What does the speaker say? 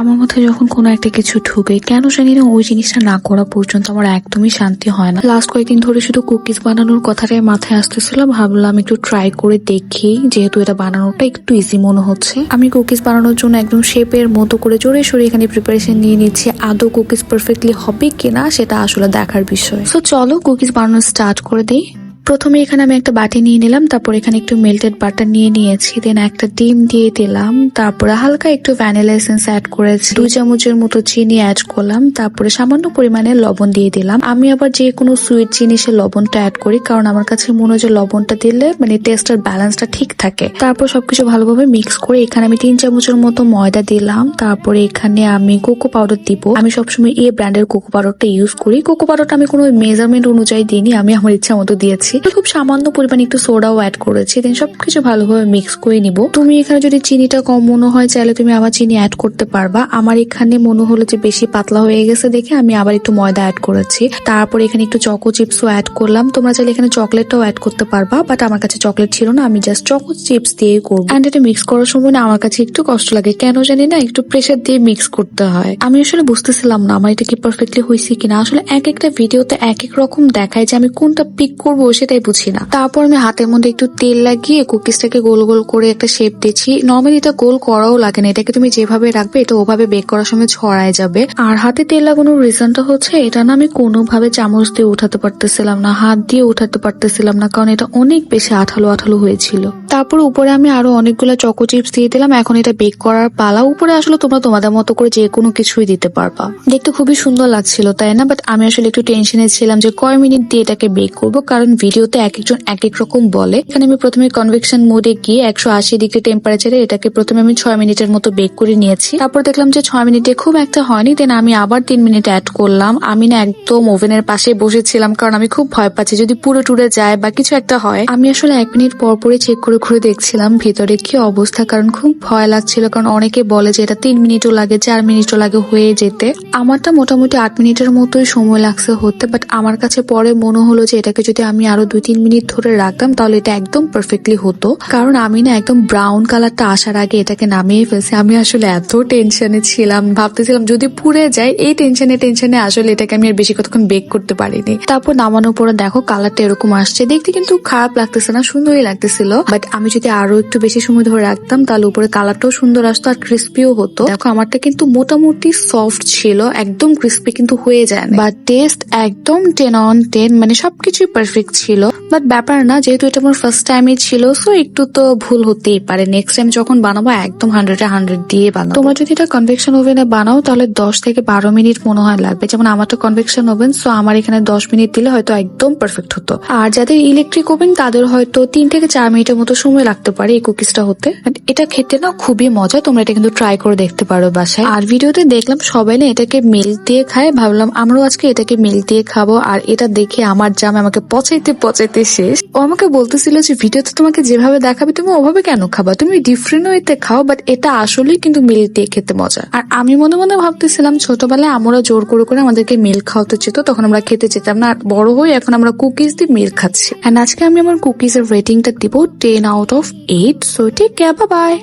আমার মাথায় যখন কোনো একটা কিছু ঢুকে, কেন জানি না ওই জিনিসটা না করা পর্যন্ত আমার একদমই শান্তি হয় না। লাস্ট কয়েকদিন ধরে শুধু কুকিজ বানানোর কথাটাই মাথায় আসতেছিল, ভাবলাম একটু ট্রাই করে দেখি, যেহেতু এটা বানানোটা একটু ইজি মনে হচ্ছে। আমি কুকিজ বানানোর জন্য একদম শেপের মতো করে জোরে সোরে এখানে প্রিপারেশন নিয়ে নিচ্ছি, আদৌ কুকিজ পারফেক্টলি হবে কিনা সেটা আসলে দেখার বিষয়। তো চলো কুকিজ বানানো স্টার্ট করে দিই। প্রথমে এখানে আমি একটা বাটি নিয়ে নিলাম, তারপর এখানে একটু মেল্টেড বাটার নিয়ে নিয়েছি দেন একটা ডিম দিয়ে দিলাম, তারপরে হালকা একটু ভ্যানিলা এসেন্স অ্যাড করেছি দুই চামচের মতো চিনি অ্যাড করলাম, তারপরে সামান্য পরিমাণে লবণ দিয়ে দিলাম। আমি আবার যে কোনো সুইট জিনিসে লবণটা অ্যাড করি, কারণ আমার কাছে মনে হয় যে লবণটা দিলে মানে টেস্টের ব্যালেন্সটা ঠিক থাকে। তারপর সবকিছু ভালোভাবে মিক্স করে এখানে আমি তিন চামচের মতো ময়দা দিলাম, তারপরে এখানে আমি কোকো পাউডার দিব। আমি সবসময় এই ব্র্যান্ডের কোকো পাউডারটা ইউজ করি। কোকো পাউডারটা আমি কোনো মেজারমেন্ট অনুযায়ী দিইনি, আমি আমার ইচ্ছা মতো দিয়েছি। তো খুব সামান্য পরিমাণে একটু সোডাও অ্যাড করেছি। দেন সবকিছু ভালোভাবে মিক্স করে নিব। তুমি এখানে যদি চিনিটা কম মনে হয়, চাইলে তুমি আবার চিনি অ্যাড করতে পারবা। আমার এখানে মনে হলো যে বেশি পাতলা হয়ে গেছে দেখে আমি আবার একটু ময়দা অ্যাড করেছি। তারপর এখানে একটু চকো চিপসও অ্যাড করলাম। তোমরা চাইলে এখানে চকলেটটাও অ্যাড করতে পারবা বাট আমার কাছে চকলেট ছিল না। আমি জাস্ট চকো চিপস দিয়ে করব। অ্যান্ড এটা মিক্স করার সময় না আমার কাছে একটু কষ্ট লাগে। কেন জানি না, একটু প্রেশার দিয়ে মিক্স করতে হয়। আমি আসলে বুঝতেছিলাম না আমার এটা কি পারফেক্টলি হয়েছে কিনা। আসলে এক একটা ভিডিওতে এক এক রকম দেখায় যে আমি কোনটা পিক করব সেটাই বুঝি না। তারপর আমি হাতের মধ্যে একটু তেল লাগিয়ে কুকিজটাকে গোল গোল করে একটা শেপ দিচ্ছি। নর্মালি এটা গোল করাও লাগে না, এটাকে তুমি যেভাবে রাখবে এটা ওভাবে বেক করার সময় ছড়ায় যাবে। আর হাতে তেল লাগানোর রিজনটা হচ্ছে, এটা না আমি কোনোভাবে চামচ দিয়ে উঠাতে পারতেছিলাম না, হাত দিয়ে উঠাতে পারতেছিলাম না, কারণ এটা অনেক বেশি আঠালো আঠালো হয়েছিল। তারপর উপরে আমি আরও অনেকগুলো চকো চিপস দিয়ে দিলাম, এখন এটা বেক করার পালা। উপরে আসলে তোমরা তোমাদের মতো করে যে কোনো কিছুই দিতে পারবা। দেখতে খুবই সুন্দর লাগছিল, তাই না? বাট আমি আসলে একটু টেনশনে ছিলাম যে কয় মিনিট দিয়ে এটাকে বেক করব, কারণ ভিডিওতে এক একজন এক এক রকম বলে। এখানে আমি প্রথমে কনভেকশন মোডে গিয়ে একশো আশি ডিগ্রি টেম্পারেচারে এটাকে প্রথমে আমি ছয় মিনিটের মতো বেক করে নিয়েছি। তারপর দেখলাম যে ছয় মিনিটে খুব একটা হয়নি দেন আমি আবার তিন মিনিট অ্যাড করলাম। আমি না একদম ওভেনের পাশে বসেছিলাম, কারণ আমি খুব ভয় পাচ্ছি যদি পুরো টুরে যায় বা কিছু একটা হয়। আমি আসলে এক মিনিট পর পরে চেক করে ঘুরে দেখছিলাম ভিতরে কি অবস্থা, কারণ খুব ভয় লাগছিল, কারণ অনেকে বলে যে এটা তিন মিনিটও লাগে, চার মিনিটও লাগে হয়ে যেতে। আমারটা মোটামুটি আট মিনিটের মতোই সময় লাগছে হতে বাট আমার কাছে পরে মনে হলো যে এটাকে যদি আমি আরও দুই, তিন মিনিট ধরে রাখতাম, তাহলে এটা একদম পারফেক্টলি হতো। কারণ আমি না একদম ব্রাউন কালারটা আসার আগে এটাকে নামিয়ে ফেলছি। আমি আসলে এত টেনশনে ছিলাম, ভাবতেছিলাম যদি পুড়ে যায়, এই টেনশনে টেনশনে আসলে এটাকে আমি আর বেশি কতক্ষণ বেক করতে পারিনি। তারপর নামানোর পরে দেখো কালারটা এরকম আসছে। দেখতে কিন্তু খারাপ লাগতেছে না, সুন্দরই লাগতেছিল। বাট আমি যদি আরও একটু বেশি সময় ধরে রাখতাম, তাহলে উপরে কালারটাও সুন্দর আসতো আর ক্রিস্পিও হতো। দেখো আমারটা কিন্তু মোটামুটি সফট ছিল, একদম ক্রিস্পি কিন্তু হয়ে যায় বা টেস্ট একদম টেন অন টেন মানে সবকিছুই পারফেক্ট ছিল। বাট ব্যাপার না, যেহেতু এটা আমার ফার্স্ট টাইমই ছিল সো একটু তো ভুল হতেই পারে। নেক্সট টাইম যখন বানাবো, একদম হান্ড্রেডে হান্ড্রেড দিয়ে বানাবো। তোমরা যদি এটা কনভেকশন ওভেনে বানাও, তাহলে দশ থেকে বারো মিনিট মনে হয় লাগবে। যেমন আমারটা কনভেকশন ওভেন সো আমার এখানে দশ মিনিট দিলে হয়তো একদম পারফেক্ট হতো। আর যাদের ইলেকট্রিক ওভেন তাদের হয়তো তিন থেকে চার মিনিটের মতো সময় লাগতে পারে এই কুকিজটা হতে। এটা খেতে না খুবই মজা, তোমরা এটা কিন্তু ট্রাই করে দেখতে পারো বাসায়। আর ভিডিওতে দেখলাম সবাই না এটাকে মিল্ক দিয়ে খায়। ভাবলাম আমরাও আজকে এটাকে মিল্ক দিয়ে খাব। আর এটা দেখে আমার জাম আমাকে পচাইতে পচাইতে শেষ। ও আমাকে বলতেছিল যে, ভিডিওতে তোমাকে যেভাবে দেখাবে, তুমি ওভাবে কেন খাবা? তুমি ডিফারেন্ট ওয়েতে খাও বাট এটা আসলেই কিন্তু মিল্ক দিয়ে খেতে মজা। আর আমি মনে মনে ভাবতেছিলাম, ছোটবেলায় আমরা জোর করে করে আমাদেরকে মিল্ক খাওয়াতে চেত, তখন আমরা খেতে চেতাম না। আর বড় হয়ে এখন আমরা কুকিজ দিয়ে মিল্ক খাচ্ছি। এন্ড আজকে আমি আমার কুকিজের রেটিংটা দিব ten out of eight so take care bye